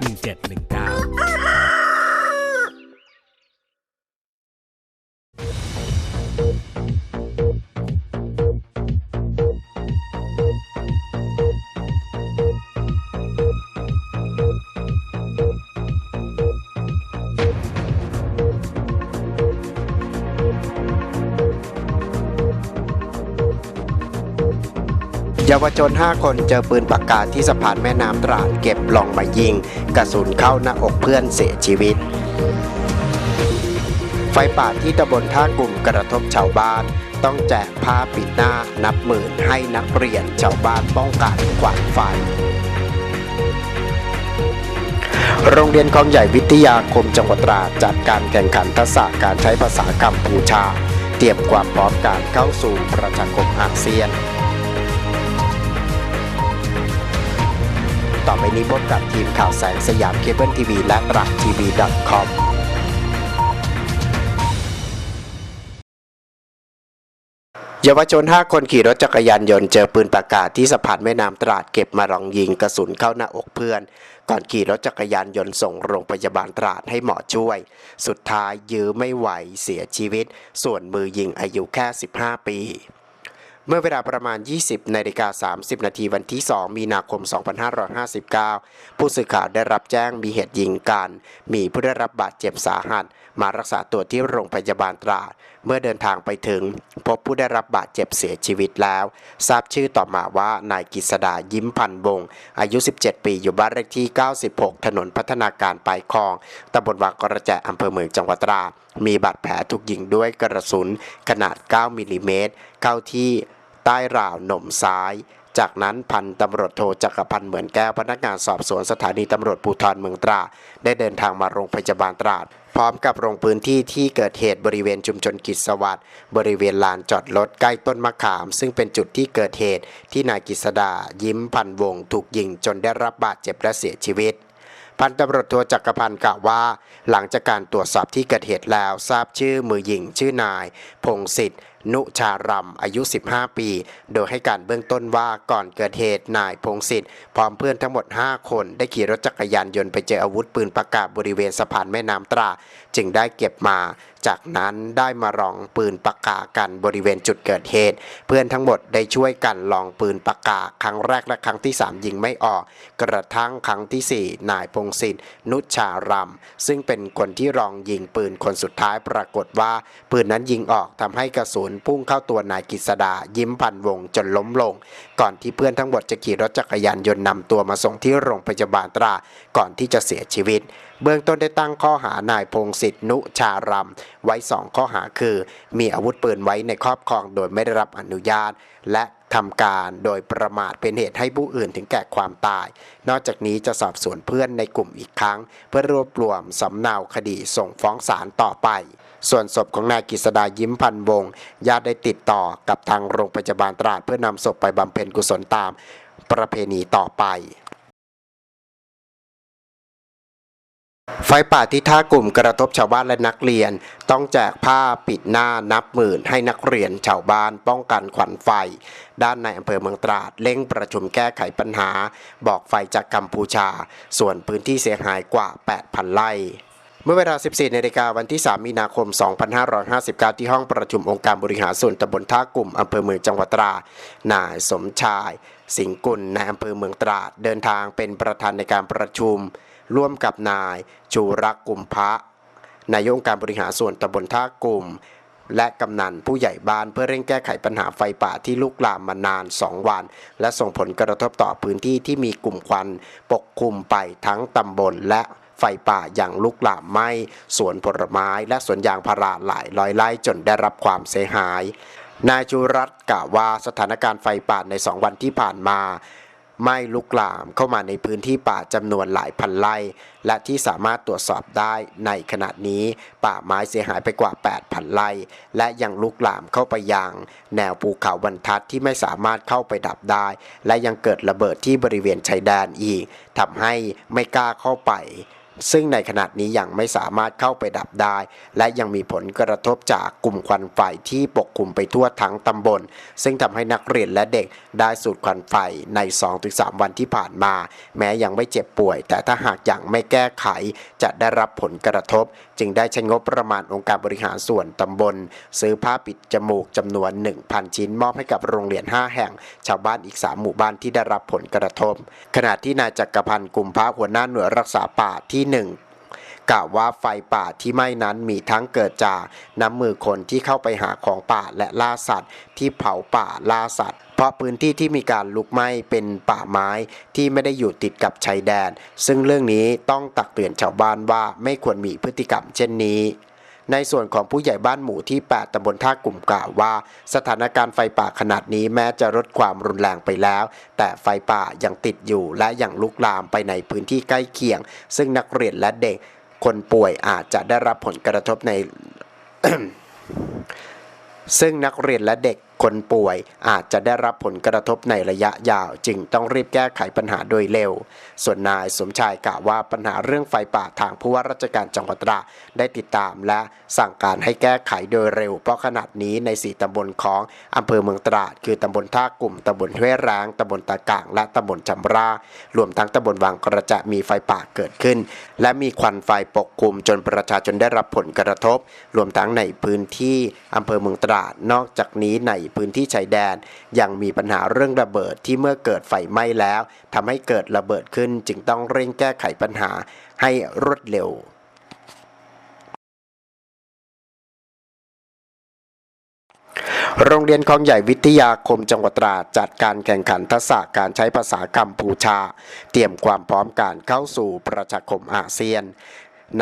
1 7 1 เยาวชน 5 คนเจอปืนปากกาที่สะพานแม่น้ำตราดเก็บลองมายิง กระสุนเข้าหน้าอกเพื่อนเสียชีวิต ไฟป่าที่ตำบลท่ากลุ่มกระทบชาวบ้าน ต้องแจกผ้าปิดหน้านับหมื่นให้นักเรียนชาวบ้านป้องกันขวางไฟโรงเรียนคลองใหญ่วิทยาคมจังหวัดตราดจัดการแข่งขันทักษะการใช้ภาษากัมพูชา เตรียมความพร้อมการเข้าสู่ประชาคมอาเซียน ต่อไปนี้พบกับทีมข่าวแสงสยามเคเบิลทีวีและรักทีวี .com เยาวชน 5 คนขี่รถจักรยานยนต์เจอปืนปากกาที่สะพานแม่น้ำตราดเก็บมาลองยิงกระสุนเข้าหน้าอกเพื่อน ก่อนขี่รถจักรยานยนต์ส่งโรงพยาบาลตราดให้หมอช่วย สุดท้ายยื้อไม่ไหวเสียชีวิต ส่วนมือยิงอายุแค่ 15 ปี เมื่อเวลาประมาณ 20นาฬิกา30 นาทีวันที่ 2 มีนาคม 2559 ผู้สื่อข่าวได้รับแจ้งมีเหตุยิงกัน มีผู้ได้รับบาดเจ็บสาหัส มารักษาตัวที่โรงพยาบาลตราด เมื่อเดินทางไปถึง พบผู้ได้รับบาดเจ็บเสียชีวิตแล้ว ทราบชื่อต่อมาว่านายกิษดายิ้มพันวงศ์อายุ 17 ปี อยู่บ้านเลขที่ 96 ถนนพัฒนาการปลายคลองตำบลวังกระแจอำเภอเมืองจังหวัดตราดมีบาดแผลถูกยิงด้วยกระสุนขนาด 9 มิลลิเมตรเข้าที่ ใต้ราวนมซ้าย จากนั้นพันตำรวจโทจักรพันธ์เหมือนแก้วพนักงานสอบสวนสถานีตำรวจภูธรเมืองตราดได้เดินทางมาโรงพยาบาลตราดพร้อมกับลงพื้นที่ที่เกิดเหตุบริเวณชุมชนกิจสวัสดิ์บริเวณลานจอดรถใกล้ต้นมะขาม ซึ่งเป็นจุดที่เกิดเหตุที่นายกิษดายิ้มพันวง ถูกยิงจนได้รับบาดเจ็บและเสียชีวิต พันตำรวจโทจักรพันธ์กล่าวว่า หลังจากการตรวจสอบที่เกิดเหตุแล้วทราบชื่อมือยิงชื่อนาย พงศิษฐ์ นุชารำอายุ 15 ปี โดยให้การเบื้องต้นว่าก่อนเกิดเหตุนายพงศิษฐ์พร้อมเพื่อนทั้งหมด 5 คน ได้ขี่รถจักรยานยนต์ไปเจออาวุธปืนปากกาบริเวณสะพานแม่น้ำตรา จึงได้เก็บมา จากนั้นได้มาลองปืนปากกากันบริเวณจุดเกิดเหตุ เพื่อนทั้งหมดได้ช่วยกันลองปืนปากกาครั้งแรกและครั้งที่ 3 ยิงไม่ออก กระทั่งครั้งทีสี่4 นายพงศิษฐ์นุชชารำซึ่งเป็นคนที่ลองยิงปืนคนสุดท้ายปรากฏว่า ปืนนั้นยิงออกทำให้กระสุนพุ่งเข้าตัวนายกฤษดายิ้มพันวงจนล้มลง ก่อนที่เพื่อนทั้งหมดจะขี่รถจักรยานยนต์นำตัวมาส่งที่โรงพยาบาลตรา ก่อนที่จะเสียชีวิต เบื้องต้นได้ตั้งข้อหานายพงศิษฐ์นุชารำไว้สองข้อหาคือ มีอาวุธปืนไว้ในครอบครองโดยไม่ได้รับอนุญาต และทำการโดยประมาทเป็นเหตุให้ผู้อื่นถึงแก่ความตาย นอกจากนี้จะสอบสวนเพื่อนในกลุ่มอีกครั้ง เพื่อรวบรวมสำเนาคดีส่งฟ้องศาลต่อไป ส่วนศพของนายกฤษดายิ้มพันวงศ์ญาติได้ติดต่อกับทางโรงพยาบาลตราดเพื่อนำศพไปบำเพ็ญกุศลตาม ประเพณีต่อไป ไฟป่าที่ท่ากลุ่มกระทบชาวบ้านและนักเรียน ต้องแจกผ้าปิดหน้านับหมื่นให้นักเรียนชาวบ้านป้องกันขวัญไฟ ด้านในอำเภอเมืองตราดเร่งประชุมแก้ไขปัญหา บอกไฟจากกัมพูชา ส่วนพื้นที่เสียหายกว่า 8,000 ไร่เมื่อเวลา 14 นาฬิกาวันที่ 3 มีนาคม 2559 ที่ห้องประชุมองค์การบริหารส่วนตำบลท่ากลุ่มอำเภอเมืองจังหวัดตราด นายสมชาย สิงห์กุลนายอำเภอเมืองตราด เดินทางเป็นประธานในการประชุม ร่วมกับนายจูรักกุมพระนายองค์การบริหารส่วนตำบลท่ากลุ่ม และกำนันผู้ใหญ่บ้านเพื่อเร่งแก้ไขปัญหาไฟป่าที่ลุกลามมานาน 2 วัน และส่งผลกระทบต่อพื้นที่ที่มีกลุ่มควันปกคลุมไปทั้งตำบลและไฟป่าอย่างลุกลามไหม้สวนผลไม้และสวนยางพาราหลายร้อยไร่จนได้รับความเสียหาย นายจุรัตน์กล่าวว่าสถานการณ์ไฟป่าในสองวันที่ผ่านมา ไม่ลุกลามเข้ามาในพื้นที่ป่าจำนวนหลายพันไร่และที่สามารถตรวจสอบได้ในขณะนี้ ป่าไม้เสียหายไปกว่า 8,000 ไร่ และยังลุกลามเข้าไปยัง แนวภูเขาบรรทัดที่ไม่สามารถเข้าไปดับได้ และยังเกิดระเบิดที่บริเวณชายแดนอีกทำให้ไม่กล้าเข้าไป ซึ่งในขณะนี้ยังไม่สามารถเข้าไปดับได้ และยังมีผลกระทบจากกลุ่มควันไฟที่ปกคลุมไปทั่วทั้งตำบล ซึ่งทำให้นักเรียนและเด็กได้สูดควันไฟใน 2-3 วันที่ผ่านมา แม้ยังไม่เจ็บป่วย แต่ถ้าหากยังไม่แก้ไข จะได้รับผลกระทบ จึงได้ใช้งบประมาณองค์การบริหารส่วนตำบล ซื้อผ้าปิดจมูกจำนวน 1,000 ชิ้นมอบให้กับโรงเรียน 5 แห่ง ชาวบ้านอีก 3 หมู่บ้านที่ได้รับผลกระทบ ขณะที่นายจักรพันธ์กุมภาหัวหน้าหน่วยรักษาป่าที่1กล่าวว่าไฟป่าที่ไหม้นั้นมีทั้งเกิดจากน้ำมือคนที่เข้าไปหาของป่าและล่าสัตว์ ที่เผาป่าล่าสัตว์ เพราะพื้นที่ที่มีการลุกไหม้เป็นป่าไม้ที่ไม่ได้อยู่ติดกับชายแดน ซึ่งเรื่องนี้ต้องตักเตือนชาวบ้านว่าไม่ควรมีพฤติกรรมเช่นนี้ ในส่วนของผู้ใหญ่บ้านหมู่ที่ 8ตำบลท่ากลุ่มกล่าวว่า สถานการณ์ไฟป่าขนาดนี้แม้จะลดความรุนแรงไปแล้ว แต่ไฟป่ายังติดอยู่และยังลุกลามไปในพื้นที่ใกล้เคียง ซึ่งนักเรียนและเด็กคนป่วยอาจจะได้รับผลกระทบในซึ่งนักเรียนและเด็ก คนป่วยอาจจะได้รับผลกระทบในระยะยาว จึงต้องรีบแก้ไขปัญหาโดยเร็ว ส่วนนายสมชายกล่าวว่าปัญหาเรื่องไฟป่าทางผู้ว่าราชการจังหวัดตราดได้ติดตามและสั่งการให้แก้ไขโดยเร็ว เพราะขณะนี้ในสีตำบลของอำเภอเมืองตราด คือตำบลท่ากลุ่มตำบลห้วยแรงตำบลตะกางและตำบลจำรารวมทั้งตำบลวังกระจะมีไฟป่าเกิดขึ้น และมีควันไฟปกคลุมจนประชาชนได้รับผลกระทบ รวมทั้งในพื้นที่อำเภอเมืองตราดนอกจากนี้ในพื้นที่ชายแดน ยังมีปัญหาเรื่องระเบิดที่เมื่อเกิดไฟไหม้แล้วทำให้เกิดระเบิดขึ้นจึงต้องเร่งแก้ไขปัญหาให้รวดเร็วโรงเรียนคลองใหญ่วิทยาคมจังหวัดตราดจัดการแข่งขันทักษะการใช้ภาษากัมพูชา เตรียมความพร้อมการเข้าสู่ประชาคมอาเซียน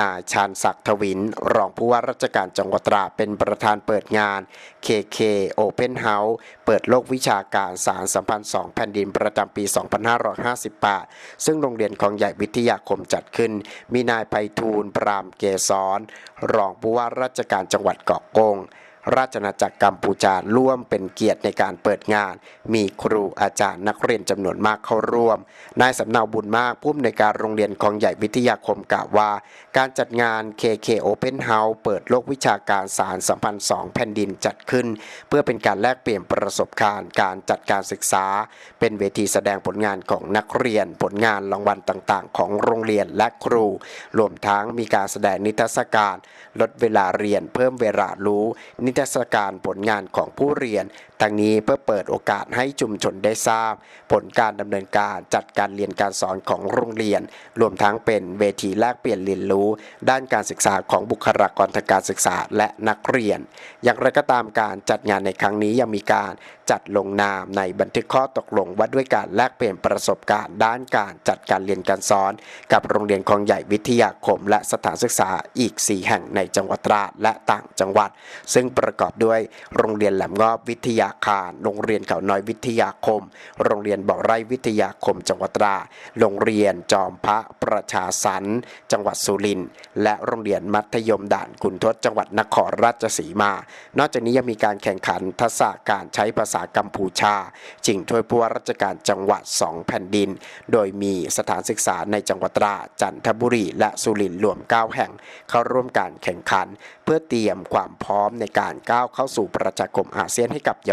นายชาญศักดิ์ทวิน รองผู้ว่าราชการจังหวัดตราดเป็นประธานเปิดงาน KK Open House เปิดโลกวิชาการสารสัมพันธ์สองแผ่นดินประจำปี 2558 ซึ่งโรงเรียนของใหญ่วิทยาคมจัดขึ้น มีนายไพฑูรย์ปรามเกษรรองผู้ว่าราชการจังหวัดเกาะกง ราชอาจักรกัมพูชาร่วมเป็นเกียรติในการเปิดงาน มีครูอาจารย์นักเรียนจำนวนมากเข้าร่วม นายสำเนาบุญมากผู้อำนวยการโรงเรียนคลองใหญ่วิทยาคมกล่าวว่า การจัดงาน KK Open House เปิดโลกวิชาการสารสัมพันธ์สองแผ่นดินจัดขึ้น เพื่อเป็นการแลกเปลี่ยนประสบการณ์ การจัดการศึกษา เป็นเวทีแสดงผลงานของนักเรียน ผลงานรางวัลต่างๆ ของโรงเรียนและครู รวมทั้งมีการแสดงนิทรรศการ ลดเวลาเรียนเพิ่มเวลารู้นิทรรศการผลงานของผู้เรียนทั้งนี้เพื่อเปิดโอกาสให้ชุมชนได้ทราบ ผลการดำเนินการจัดการเรียนการสอนของโรงเรียน รวมทั้งเป็นเวทีแลกเปลี่ยนเรียนรู้ ด้านการศึกษาของบุคลากรทางการศึกษาและนักเรียน อย่างไรก็ตามการจัดงานในครั้งนี้ยังมีการจัดลงนามในบันทึกข้อตกลงว่าด้วยการแลกเปลี่ยนประสบการณ์ด้านการจัดการเรียนการสอน กับโรงเรียนคลองใหญ่วิทยาคม และสถานศึกษาอีก 4 แห่งในจังหวัดตราดและต่างจังหวัด ซึ่งประกอบด้วยโรงเรียนแหลมงอบวิทยาคาร โรงเรียนเขาน้อยวิทยาคม โรงเรียนบ่อไร่วิทยาคมจังหวัดตรา โรงเรียนจอมพระประชาสรรค์จังหวัดสุรินทร์ และโรงเรียนมัธยมด่านขุนทดจังหวัดนครราชสีมา นอกจากนี้ยังมีการแข่งขันทักษะการใช้ภาษากัมพูชาจิงถ้วยผู้ว่าราชการจังหวัดสองแผ่นดิน โดยมีสถานศึกษาในจังหวัดตรา จันทบุรี และสุรินทร์รวม 9 แห่ง เข้าร่วมการแข่งขัน เพื่อเตรียมความพร้อมในการก้าวเข้าสู่ประชาคมอาเซียนให้กับเย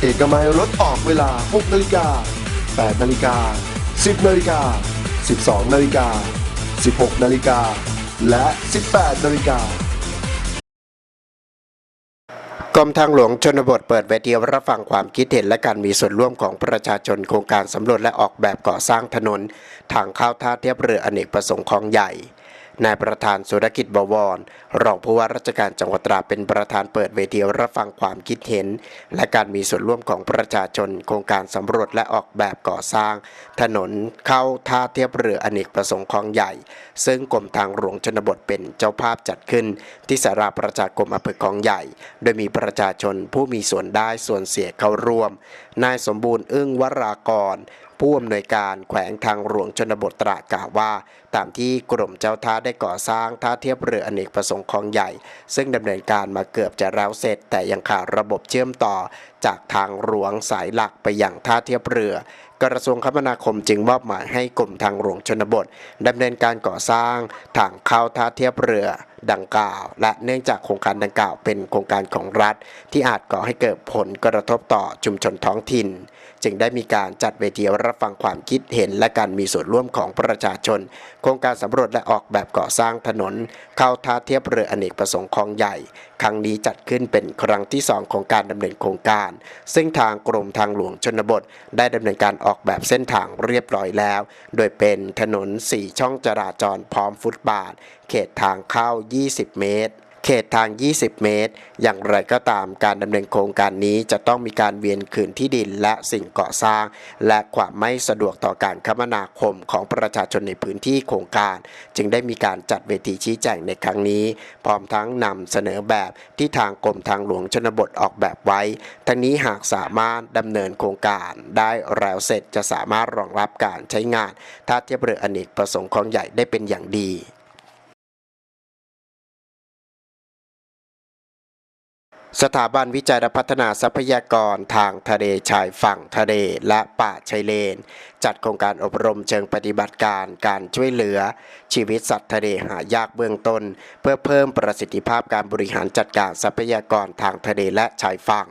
เอกมัยรถออกเวลา 6นาฬิกา8นาฬิกา 10นาฬิกา 12นาฬิกา 16นาฬิกา และ 18นาฬิกากรมทางหลวงชนบทเปิดเวทีรับฟังความคิดเห็นและการมีส่วนร่วมของประชาชนโครงการสำรวจและออกแบบก่อสร้างถนน ทางเข้าท่าเทียบเรืออเนกประสงค์คลองใหญ่ นายประธานสุรกิจบวร รองผู้ว่าราชการจังหวัดตราดเป็นประธานเปิดเวทีรับฟังความคิดเห็น และการมีส่วนร่วมของประชาชน โครงการสำรวจและออกแบบก่อสร้าง ถนนเข้าท่าเทียบเรืออเนกประสงค์คลองใหญ่ ซึ่งกรมทางหลวงชนบทเป็นเจ้าภาพจัดขึ้น ที่สาราประชาคมอำเภอคลองใหญ่ โดยมีประชาชนผู้มีส่วนได้ส่วนเสียเข้าร่วม นายสมบูรณ์อึ้งวรากร ผู้อำนวยการแขวงทางหลวงชนบทตรากล่าวว่า ตามที่กรมเจ้าท่าได้ก่อสร้างท่าเทียบเรืออเนกประสงค์คลองใหญ่ ซึ่งดำเนินการมาเกือบจะแล้วเสร็จ แต่ยังขาดระบบเชื่อมต่อ จากทางหลวงสายหลักไปยังท่าเทียบเรือกระทรวงคมนาคมจึงมอบหมายให้กรมทางหลวงชนบทดำเนินการก่อสร้างทางเข้าท่าเทียบเรือ ดังกล่าว และเนื่องจากโครงการดังกล่าวเป็นโครงการของรัฐ ที่อาจก่อให้เกิดผลกระทบต่อชุมชนท้องถิ่น จึงได้มีการจัดเวทีรับฟังความคิดเห็นและการมีส่วนร่วมของประชาชน โครงการสำรวจและออกแบบก่อสร้างถนน เข้าท่าเทียบเรืออเนกประสงค์คลองใหญ่ครั้งนี้จัดขึ้นเป็นครั้งที่สองของการดำเนินโครงการ ซึ่งทางกรมทางหลวงชนบท ได้ดำเนินการออกแบบเส้นทางเรียบร้อยแล้ว โดยเป็นถนน 4 ช่องจราจรพร้อมฟุตบาท เขตทางเข้า 20 เมตร เขตทาง 20 เมตร อย่างไรก็ตามการดำเนินโครงการนี้จะต้องมีการเวียนคืนที่ดินและสิ่งก่อสร้าง และความไม่สะดวกต่อการคมนาคมของประชาชนในพื้นที่โครงการ จึงได้มีการจัดเวทีชี้แจงในครั้งนี้ พร้อมทั้งนำเสนอแบบที่ทางกรมทางหลวงชนบทออกแบบไว้ ทั้งนี้หากสามารถดำเนินโครงการได้แล้วเสร็จจะสามารถรองรับการใช้งานท่าเทียบเรืออเนกประสงค์คลองใหญ่ได้เป็นอย่างดี สถาบันวิจัยและพัฒนาทรัพยากรทางทะเลชายฝั่งทะเลและป่าชายเลน จัดโครงการอบรมเชิงปฏิบัติการการช่วยเหลือ ชีวิตสัตว์ทะเลหายากเบื้องต้น เพื่อเพิ่มประสิทธิภาพการบริหารจัดการทรัพยากรทางทะเลและชายฝั่ง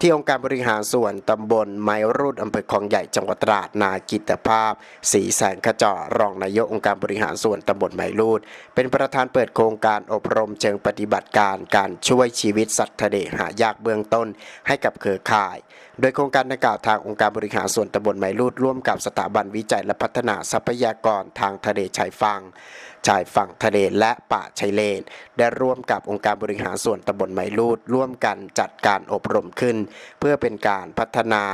ที่องค์การบริหารส่วนตำบลไม้รูดอำเภอคลองใหญ่จังหวัดตราดนายกิตภาพศรีแสงขจรรองนายกองค์การบริหารส่วนตำบลไม้รูด เป็นประธานเปิดโครงการอบรมเชิงปฏิบัติการการช่วยชีวิตสัตว์ทะเลหายากเบื้องต้นให้กับเครือข่าย โดยโครงการดังกล่าวทางองค์การบริหารส่วนตำบลไม้รูดร่วมกับสถาบันวิจัยและพัฒนาทรัพยากรทางทะเลชายฝั่งชายฝั่งทะเลและป่าชายเลน ได้ร่วมกับองค์การบริหารส่วนตำบลไมลูดร่วมกันจัดการอบรมขึ้น เพื่อเป็นการพัฒนา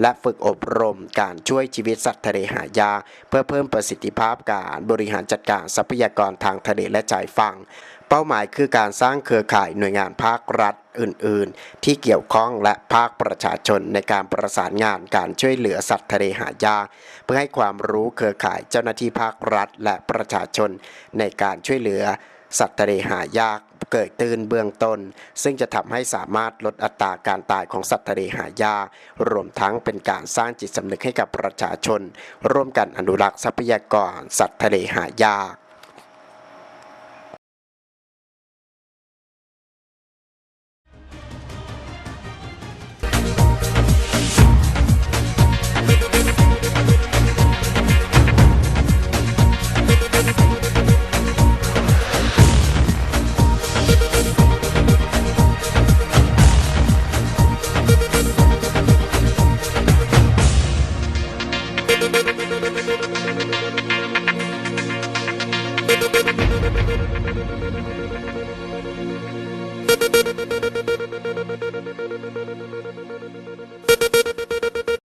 และฝึกอบรมการช่วยชีวิตสัตว์ทะเลหายากเพื่อเพิ่มประสิทธิภาพการบริหารจัดการทรัพยากรทางทะเลและชายฝั่งเป้าหมายคือการสร้างเครือข่ายหน่วยงานภาครัฐ อื่น ๆ ที่เกี่ยวข้องและภาคประชาชนในการประสานงานการช่วยเหลือสัตว์ทะเลหายาก เพื่อให้ความรู้เครือข่ายเจ้าหน้าที่ภาครัฐ และประชาชนในการช่วยเหลือสัตว์ทะเลหายากเกิดตื่นเบื้องต้น ซึ่งจะทำให้สามารถลดอัตราการตายของสัตว์ทะเลหายากรวมทั้งเป็นการสร้างจิตสำนึกให้กับประชาชน ร่วมกันอนุรักษ์ทรัพยากรสัตว์ทะเลหายาก